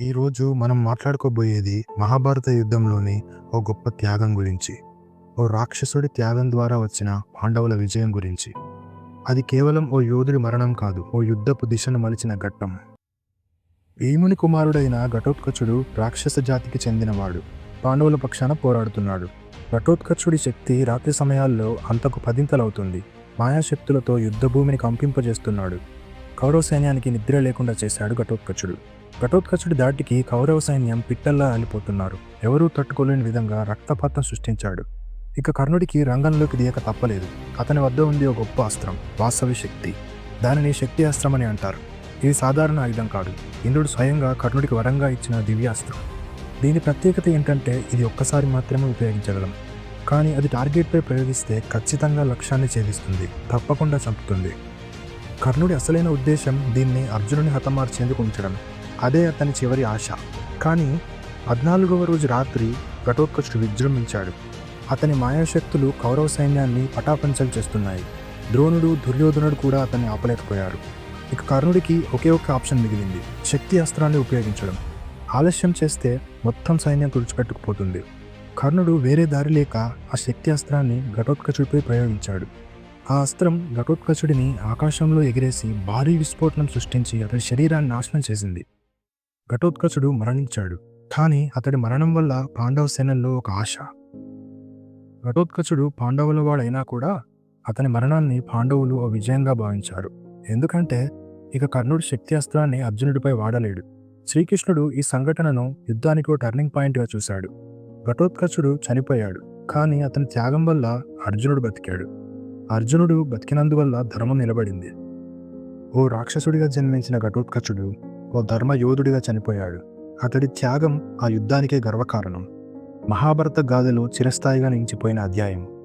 ఈరోజు మనం మాట్లాడుకోబోయేది మహాభారత యుద్ధంలోని ఓ గొప్ప త్యాగం గురించి. ఓ రాక్షసుడి త్యాగం ద్వారా వచ్చిన పాండవుల విజయం గురించి. అది కేవలం ఓ యోధుడి మరణం కాదు ఓ యుద్ధపు దిశను మలిచిన ఘట్టం. భీముని కుమారుడైన ఘటోత్కచుడు రాక్షస జాతికి చెందినవాడు. పాండవుల పక్షాన పోరాడుతున్నాడు. ఘటోత్కచుడి శక్తి రాత్రి సమయాల్లో అంతకు పదింతలవుతుంది. మాయాశక్తులతో యుద్ధభూమిని కంపింపజేస్తున్నాడు. కౌరవ సైన్యానికి నిద్ర లేకుండా చేశాడు ఘటోత్కచుడు. ఘటోత్కచుడి దాటికి కౌరవ సైన్యం పిట్టల్లా అలిపోతున్నారు ఎవరూ తట్టుకోలేని విధంగా రక్తపాతం సృష్టించాడు. ఇక కర్ణుడికి రంగంలోకి దియక తప్పలేదు. అతని వద్ద ఉంది ఒక గొప్ప అస్త్రం వాస్తవి శక్తి. దానిని శక్తి అస్త్రం అని అంటారు. ఇది సాధారణ ఆయుధం కాదు. ఇంద్రుడు స్వయంగా కర్ణుడికి వరంగా ఇచ్చిన దివ్యాస్త్రం. దీని ప్రత్యేకత ఏంటంటే ఇది ఒక్కసారి మాత్రమే ఉపయోగించగలం. కానీ అది టార్గెట్పై ప్రయోగిస్తే ఖచ్చితంగా లక్ష్యాన్ని ఛేదిస్తుంది తప్పకుండా చంపుతుంది. కర్ణుడి అసలైన ఉద్దేశం దీన్ని అర్జునుని హతమార్చేందుకు ఉంచడం. అదే అతని చివరి ఆశ. కానీ పద్నాలుగవ రోజు రాత్రి ఘటోత్కచుడు విజృంభించాడు. అతని మాయాశక్తులు కౌరవ సైన్యాన్ని పటాపంచలు చేస్తున్నాయి. ద్రోణుడు దుర్యోధనుడు కూడా అతన్ని ఆపలేకపోయారు. ఇక కర్ణుడికి ఒకే ఒక్క ఆప్షన్ మిగిలింది. శక్తి అస్త్రాన్ని ఉపయోగించడం. ఆలస్యం చేస్తే మొత్తం సైన్యం తుడిచిపెట్టుకుపోతుంది. కర్ణుడు వేరే దారి లేక ఆ శక్తి అస్త్రాన్ని ఘటోత్కచుడిపై ప్రయోగించాడు. ఆ అస్త్రం ఘటోత్కచుడిని ఆకాశంలో ఎగిరేసి భారీ విస్ఫోటనం సృష్టించి అతని శరీరాన్ని నాశనం చేసింది. ఘటోత్కచుడు మరణించాడు. కానీ అతడి మరణం వల్ల పాండవ సేనల్లో ఒక ఆశ. ఘటోత్కచుడు పాండవుల వాడైనా కూడా అతని మరణాన్ని పాండవులు ఓ విజయంగా భావించారు. ఎందుకంటే ఇక కర్ణుడు శక్తి అస్త్రాన్ని అర్జునుడిపై వాడలేడు. శ్రీకృష్ణుడు ఈ సంఘటనను యుద్ధానికి ఓ టర్నింగ్ పాయింట్గా చూశాడు. ఘటోత్కచుడు చనిపోయాడు. కానీ అతని త్యాగం వల్ల అర్జునుడు బతికాడు. అర్జునుడు బతికినందువల్ల ధర్మం నిలబడింది. ఓ రాక్షసుడిగా జన్మించిన ఘటోత్కచుడు ఓ ధర్మ యోధుడిగా చనిపోయాడు. అతడి త్యాగం ఆ యుద్ధానికే గర్వకారణం. మహాభారత గాథలో చిరస్థాయిగా నిలిచిపోయిన అధ్యాయం.